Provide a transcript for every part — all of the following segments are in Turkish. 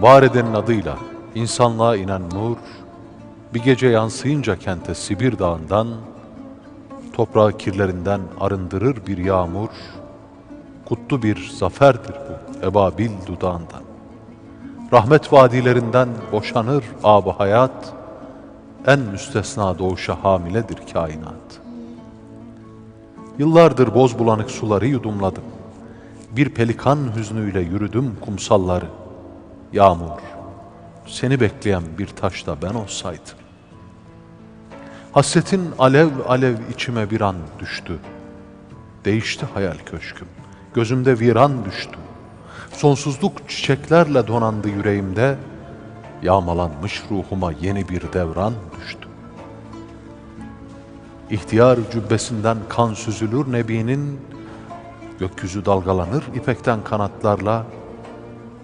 Var edenin adıyla insanlığa inen nur, bir gece yansıyınca kente Sibir dağından, toprağı kirlerinden arındırır bir yağmur, kutlu bir zaferdir bu ebabil dudağından. Rahmet vadilerinden boşanır ab hayat, en müstesna doğuşa hamiledir kainat. Yıllardır boz bulanık suları yudumladım. Bir pelikan hüznüyle yürüdüm kumsalları. Yağmur, seni bekleyen bir taşta ben olsaydım. Hasretin alev alev içime bir an düştü. Değişti hayal köşküm. Gözümde viran düştü. Sonsuzluk çiçeklerle donandı yüreğimde. Yağmalanmış ruhuma yeni bir devran düştü. İhtiyar cübbesinden kan süzülür Nebi'nin, gökyüzü dalgalanır ipekten kanatlarla,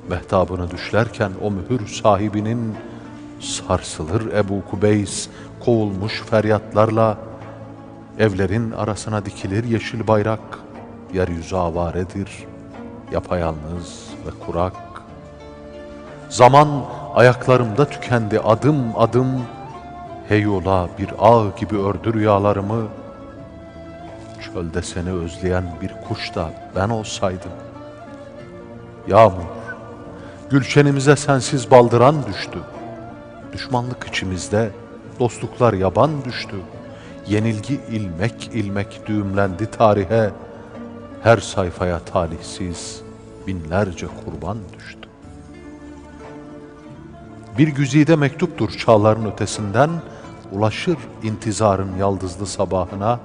mehtabını düşlerken o mühür sahibinin, sarsılır Ebu Kubeys kovulmuş feryatlarla, evlerin arasına dikilir yeşil bayrak, yeryüzü avaredir, yapayalnız ve kurak. Zaman ayaklarımda tükendi adım adım, Heyola bir ağ gibi ördü rüyalarımı. Çölde seni özleyen bir kuş da ben olsaydım. Yağmur, gülşenimize sensiz baldıran düştü. Düşmanlık içimizde, dostluklar yaban düştü. Yenilgi ilmek ilmek düğümlendi tarihe. Her sayfaya talihsiz binlerce kurban düştü. Bir güzide mektuptur çağların ötesinden, ulaşır intizarın yaldızlı sabahına,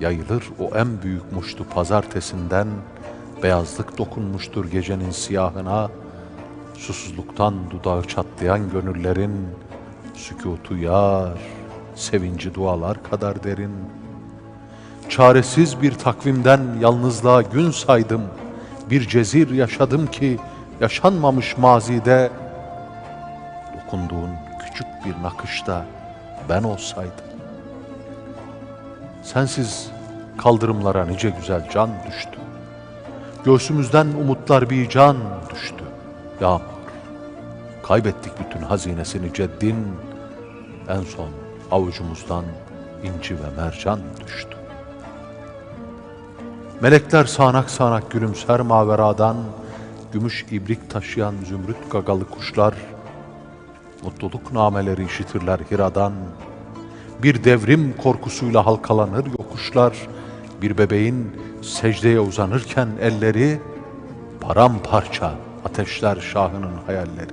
yayılır o en büyük muştu pazartesinden, beyazlık dokunmuştur gecenin siyahına, susuzluktan dudağı çatlayan gönüllerin, sükutu yar, sevinci dualar kadar derin. Çaresiz bir takvimden yalnızlığa gün saydım, bir cezir yaşadım ki, yaşanmamış mazide, dokunduğun küçük bir nakışta ben olsaydım. Sensiz kaldırımlara nice güzel can düştü. Göğsümüzden umutlar bir can düştü. Yağmur, kaybettik bütün hazinesini ceddin. En son avucumuzdan inci ve mercan düştü. Melekler sağanak sağanak gülümser maveradan, gümüş ibrik taşıyan zümrüt gagalı kuşlar, mutluluk nameleri işitirler hiradan. Bir devrim korkusuyla halkalanır yokuşlar, bir bebeğin secdeye uzanırken elleri, paramparça ateşler şahının hayalleri.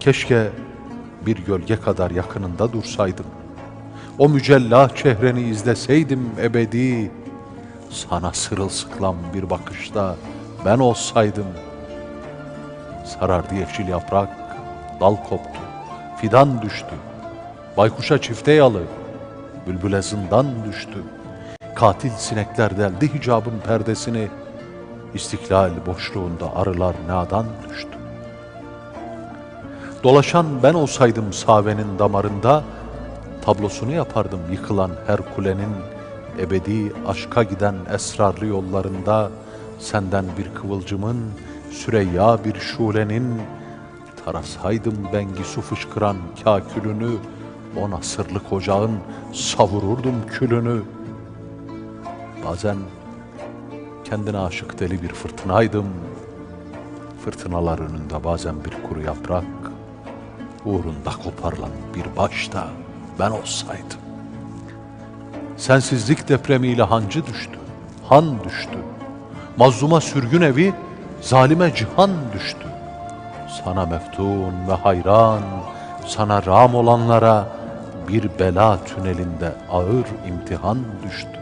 Keşke bir gölge kadar yakınında dursaydım. O mücella çehreni izleseydim ebedi. Sana sırılsıklam bir bakışta ben olsaydım. Sarardı yeşil yaprak, dal koptu, fidan düştü. Baykuşa çifte yalı, bülbüle zindan düştü. Katil sinekler deldi hicabın perdesini. İstiklal boşluğunda arılar nadan düştü. Dolaşan ben olsaydım savenin damarında, tablosunu yapardım yıkılan her kulenin, ebedi aşka giden esrarlı yollarında, senden bir kıvılcımın, Süreyya bir şulenin, tarasaydım bengi su fışkıran kakülünü, o nasırlık ocağın savururdum külünü. Bazen kendine aşık deli bir fırtınaydım. Fırtınalar önünde bazen bir kuru yaprak, uğrunda koparılan bir başta ben olsaydım. Sensizlik depremiyle hancı düştü, han düştü. Mazluma sürgün evi, zalime cihan düştü. Sana meftun ve hayran, sana ram olanlara bir bela tünelinde ağır imtihan düştü.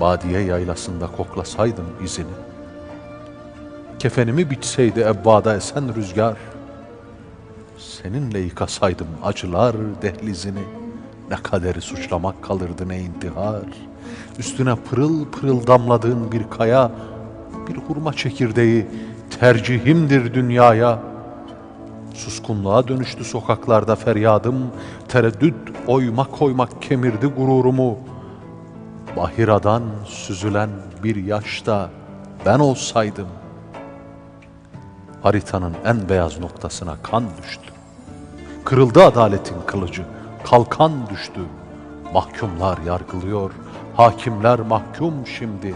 Badiye yaylasında koklasaydım izini, kefenimi biçseydi ebbada esen rüzgar, seninle yıkasaydım acılar dehlizini, ne kaderi suçlamak kalırdı ne intihar, üstüne pırıl pırıl damladığın bir kaya, bir hurma çekirdeği tercihimdir dünyaya. Suskunluğa dönüştü sokaklarda feryadım, tereddüt oyma koymak kemirdi gururumu. Bahiradan süzülen bir yaşta ben olsaydım.'' Haritanın en beyaz noktasına kan düştü. Kırıldı adaletin kılıcı, kalkan düştü. Mahkumlar yargılıyor, hakimler mahkum şimdi.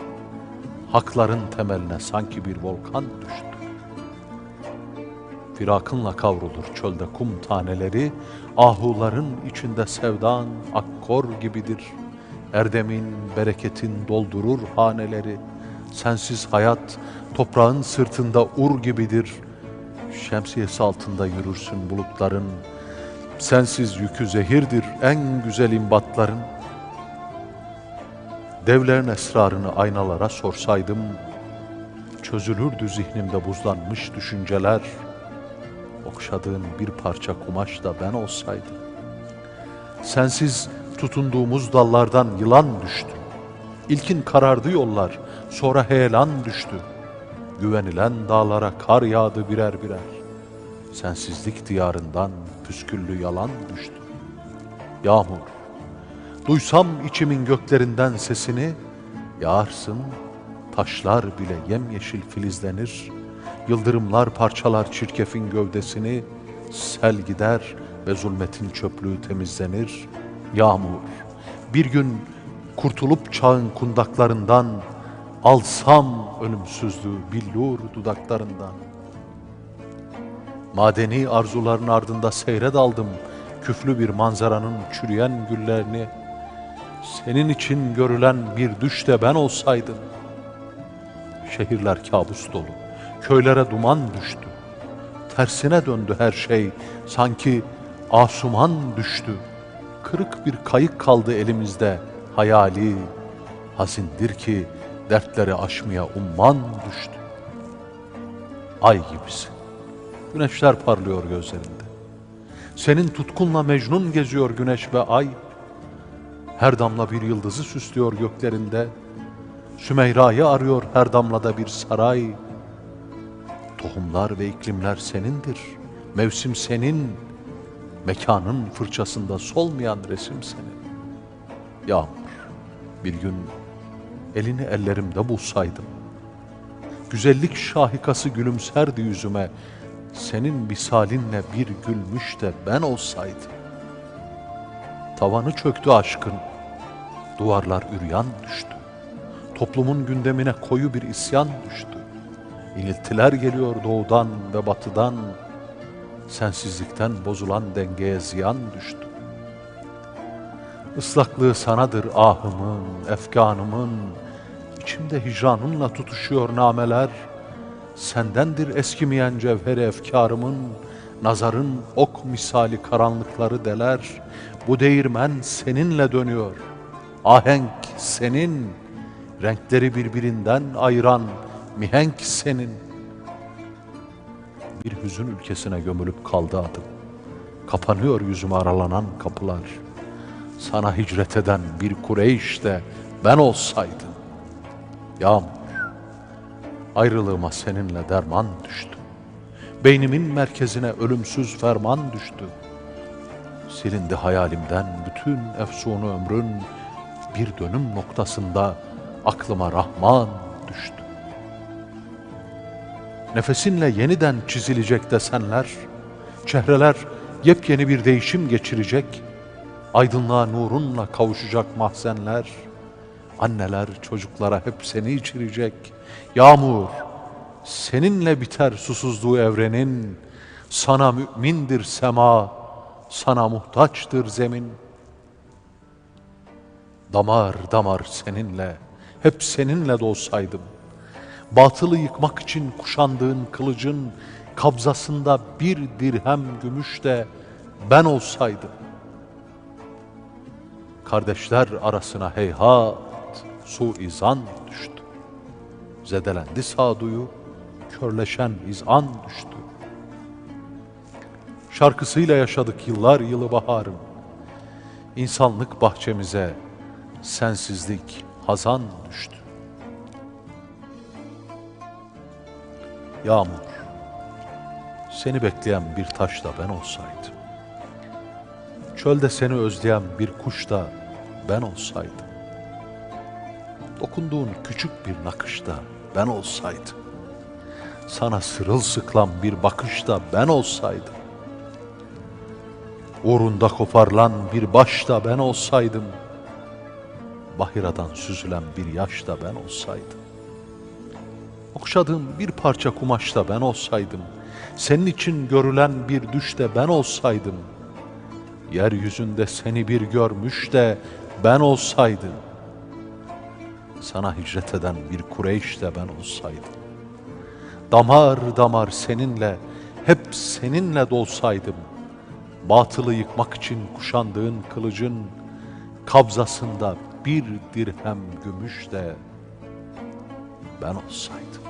Hakların temeline sanki bir volkan düştü. Firakınla kavrulur çölde kum taneleri, ahuların içinde sevdan akkor gibidir. Erdemin, bereketin doldurur haneleri. Sensiz hayat toprağın sırtında ur gibidir. Şemsiyesi altında yürürsün bulutların. Sensiz yükü zehirdir en güzel imbatların. Devlerin esrarını aynalara sorsaydım, çözülürdü zihnimde buzlanmış düşünceler. Okşadığın bir parça kumaş da ben olsaydım. Sensiz tutunduğumuz dallardan yılan düştü. İlkin karardı yollar, sonra heyelan düştü. Güvenilen dağlara kar yağdı birer birer. Sensizlik diyarından püsküllü yalan düştü. Yağmur, duysam içimin göklerinden sesini, yağarsın, taşlar bile yemyeşil filizlenir. Yıldırımlar parçalar çirkefin gövdesini, sel gider ve zulmetin çöplüğü temizlenir. Yağmur, bir gün kurtulup çağın kundaklarından, alsam ölümsüzlüğü billur dudaklarından. Madeni arzuların ardında seyre daldım, küflü bir manzaranın çürüyen güllerini. Senin için görülen bir düş de ben olsaydım. Şehirler kabus dolu, köylere duman düştü. Tersine döndü her şey, sanki asuman düştü. Kırık bir kayık kaldı elimizde, hayali. Hazindir ki dertleri aşmaya umman düştü. Ay gibisin. Güneşler parlıyor gözlerinde. Senin tutkunla Mecnun geziyor güneş ve ay. Her damla bir yıldızı süslüyor göklerinde. Sümeyra'yı arıyor her damlada bir saray. Tohumlar ve iklimler senindir. Mevsim senin. Mekanın fırçasında solmayan resim senin. Yağmur, bir gün elini ellerimde bulsaydım. Güzellik şahikası gülümserdi yüzüme. Senin misalinle bir gülmüş de ben olsaydım. Tavanı çöktü aşkın. Duvarlar üryan düştü. Toplumun gündemine koyu bir isyan düştü. İniltiler geliyor doğudan ve batıdan. Sensizlikten bozulan dengeye ziyan düştü. Islaklığı sanadır ahımın, efkanımın. İçimde hicranınla tutuşuyor nameler. Sendendir eskimeyen cevheri efkarımın. Nazarın ok misali karanlıkları deler. Bu değirmen seninle dönüyor. Ahenk senin, renkleri birbirinden ayıran mihenk senin. Bir hüzün ülkesine gömülüp kaldı adım. Kapanıyor yüzüme aralanan kapılar. Sana hicret eden bir Kureyş de ben olsaydım. Yağmur, ayrılığıma seninle derman düştü. Beynimin merkezine ölümsüz ferman düştü. Silindi hayalimden bütün efsunu ömrün bir dönüm noktasında aklıma Rahman. Nefesinle yeniden çizilecek desenler, çehreler yepyeni bir değişim geçirecek, aydınlığa nurunla kavuşacak mahzenler, anneler çocuklara hep seni içirecek, yağmur, seninle biter susuzluğu evrenin, sana mümindir sema, sana muhtaçtır zemin. Damar damar seninle, hep seninle dolsaydım. Batılı yıkmak için kuşandığın kılıcın kabzasında bir dirhem gümüş de ben olsaydım. Kardeşler arasına heyhat, suizan düştü. Zedelendi sağduyu, körleşen izan düştü. Şarkısıyla yaşadık yıllar yılı baharım. İnsanlık bahçemize sensizlik hazan düştü. Yağmur, seni bekleyen bir taş da ben olsaydım. Çölde seni özleyen bir kuş da ben olsaydım. Dokunduğun küçük bir nakışta ben olsaydım. sana sırılsıklam bir bakışta ben olsaydım. Uğrunda koparılan bir başta ben olsaydım. Bahiradan süzülen bir yaşta ben olsaydım. Okşadığım bir parça kumaşta ben olsaydım. Senin için görülen bir düşte ben olsaydım. Yeryüzünde seni bir görmüş de ben olsaydım. Sana hicret eden bir Kureyş de ben olsaydım. Damar damar seninle, hep seninle dolsaydım. Batılı yıkmak için kuşandığın kılıcın kabzasında bir dirhem gümüş de ben olsaydım.